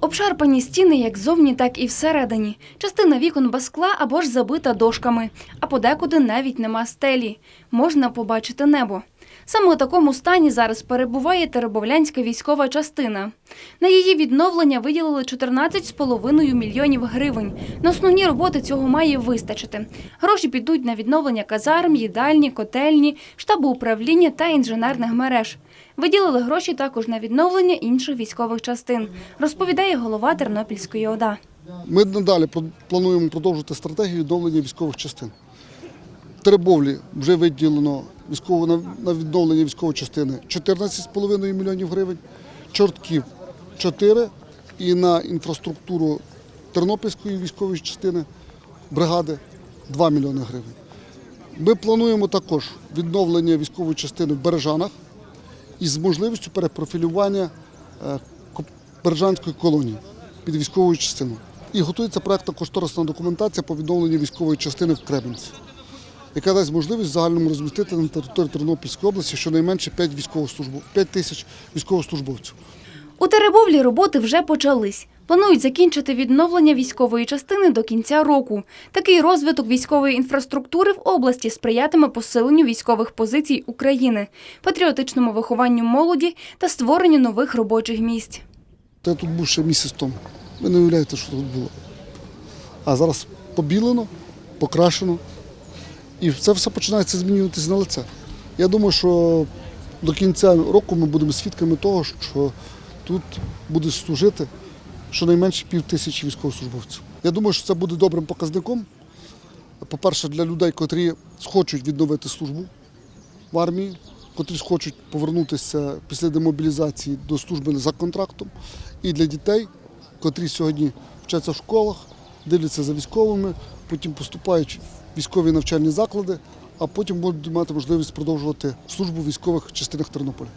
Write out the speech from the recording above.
Обшарпані стіни як зовні, так і всередині. Частина вікон без скла або ж забита дошками, а подекуди навіть нема стелі. Можна побачити небо. Саме у такому стані зараз перебуває Теребовлянська військова частина. На її відновлення виділили 14,5 мільйонів гривень. На основні роботи цього має вистачити. Гроші підуть на відновлення казарм, їдальні, котельні, штабу управління та інженерних мереж. Виділили гроші також на відновлення інших військових частин, розповідає голова Тернопільської ОДА. Ми надалі плануємо продовжити стратегію відновлення військових частин. Теребовлі вже виділено військово, на- відновлення військової частини 14,5 мільйонів гривень, Чортків 4 і на інфраструктуру Тернопільської військової частини бригади 2 мільйони гривень. Ми плануємо також відновлення військової частини в Бережанах із можливістю перепрофілювання е, Бережанської колонії під військовою частину. І готується проектна кошторисна документація по відновленню військової частини в Кременці, яка дасть можливість загальному розмістити на території Тернопільської області щонайменше 5, військовослужбов... 5 тисяч військовослужбовців. У Теребовлі роботи вже почались. Планують закінчити відновлення військової частини до кінця року. Такий розвиток військової інфраструктури в області сприятиме посиленню військових позицій України, патріотичному вихованню молоді та створенню нових робочих місць. Я тут був ще місяць тому. Ви не уявляєте, що тут було. А зараз побілено, покрашено. І це все починається змінюватися на лице. Я думаю, що до кінця року ми будемо свідками того, що тут буде служити щонайменше пів тисячі військовослужбовців. Я думаю, що це буде добрим показником. По-перше, для людей, котрі схочуть відновити службу в армії, котрі схочуть повернутися після демобілізації до служби за контрактом, і для дітей, котрі сьогодні вчаться в школах, дивляться за військовими, потім поступають в військові навчальні заклади, а потім будуть мати можливість продовжувати службу в військових частинах Тернополя.